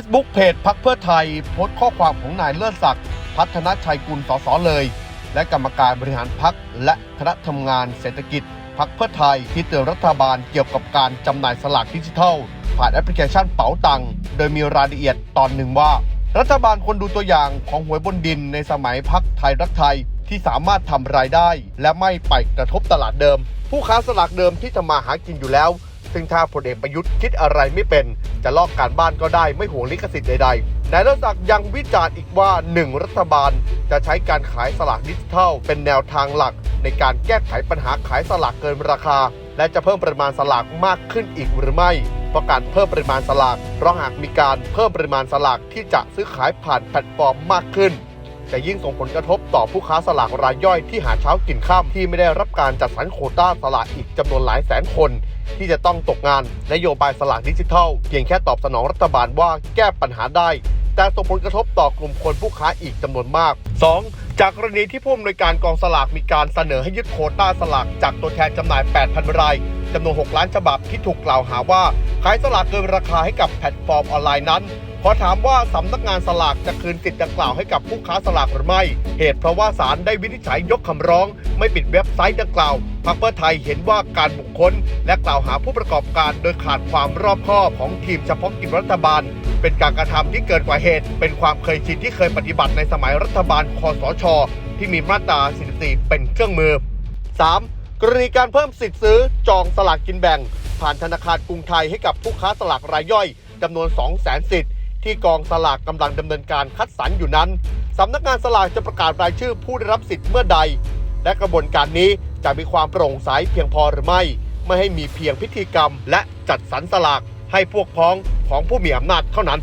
จพักเพื่อไทยโพสต์ข้อความของนายเลิศศักดิ์พัฒนชัยกุลสสเลย และกรรมการบริหารพักและคณะทำงานเศรษฐกิจพักเพื่อไทยที่เตือนรัฐบาลเกี่ยวกับการจำหน่ายสลากดิจิทัล ผ่านแอปพลิเคชันเป๋าตังโดยมีรายละเอียดตอนหนึ่งว่า รัฐบาลควรดูตัวอย่างของหวยบนดินในสมัยพักไทยรักไทยที่สามารถทำรายได้ และไม่ไปกระทบตลาดเดิม ผู้ค้าสลากเดิมที่จะมาหากินอยู่แล้ว ซึ่งถ้าพลเอกประยุทธ์คิดอะไรไม่เป็น จะลอกการบ้านก็ได้ไม่ห่วงลิขสิทธิ์ใดๆนายรัศักดิ์ยังวิจารณ์อีกว่า 1. รัฐบาล จะใช้การขายสลากดิจิทัล เป็นแนวทางหลัก ในการแก้ไขปัญหาขายสลากเกินราคา และจะเพิ่มปริมาณสลากมากขึ้นอีกหรือไม่เพราะการเพิ่มปริมาณสลาก เพราะหากมีการเพิ่มปริมาณสลากที่จะซื้อขายผ่านแพลตฟอร์มมากขึ้นจะยิ่งส่งผลกระทบต่อผู้ค้าสลากรายย่อยที่หาเช้ากินข้ามที่ไม่ได้รับการจัดสรรโคต้าสลากอีกจำนวนหลายแสนคน ที่จะต้องตกงาน นโยบายสลากดิจิทัล เพียงแค่ตอบสนองรัฐบาลว่าแก้ปัญหาได้ แต่ส่งผลกระทบต่อกลุ่มคนผู้ค้าอีกจำนวนมาก 2. จากกรณีที่ผู้อำนวยการกองสลากมีการเสนอให้ยึดโคต้าสลากจากตัวแทนจำหน่าย 8,000 รายจำนวน 6 ล้านฉบับที่ถูกกล่าวหาว่า ขายสลากเกินราคาให้กับแพลตฟอร์มออนไลน์นั้น พอถามว่าสำนักงานสลากจะคืนสิทธิ์ดังกล่าวให้กับผู้ค้าสลากหรือไม่ เหตุเพราะว่าศาลได้วินิจฉัยยกคำร้อง ไม่ปิดเว็บไซต์ดังกล่าวพรรคเพื่อไทยเห็นว่าการบุคคล และกล่าวหาผู้ประกอบการโดยขาดความรอบคอบของทีมเฉพาะกิจรัฐบาล เป็นการกระทำที่เกินกว่าเหตุ เป็นความเคยชินที่เคยปฏิบัติในสมัยรัฐบาลคอสช ที่มีมาตรา 44 เป็นเครื่องมือ 3. กรณีการเพิ่มสิทธิ์ซื้อจองสลากกินแบ่ง ผ่านธนาคารกรุงไทยให้กับผู้ค้าสลากรายย่อยจำนวน 2 0 0 0 0สิทธิ์ ที่กองสลากกำลังดำเนินการคัดสรรอยู่นั้นสำนักงานสลากจะประกาศรายชื่อผู้ได้รับสิทธิ์เมื่อใด และกระบวนการนี้จะมีความโปร่งใสเพียงพอหรือไม่ ไม่ให้มีเพียงพิธีกรรม และจัดสรรสลากให้พวกพ้องของผู้มีอำนาจเท่านั้น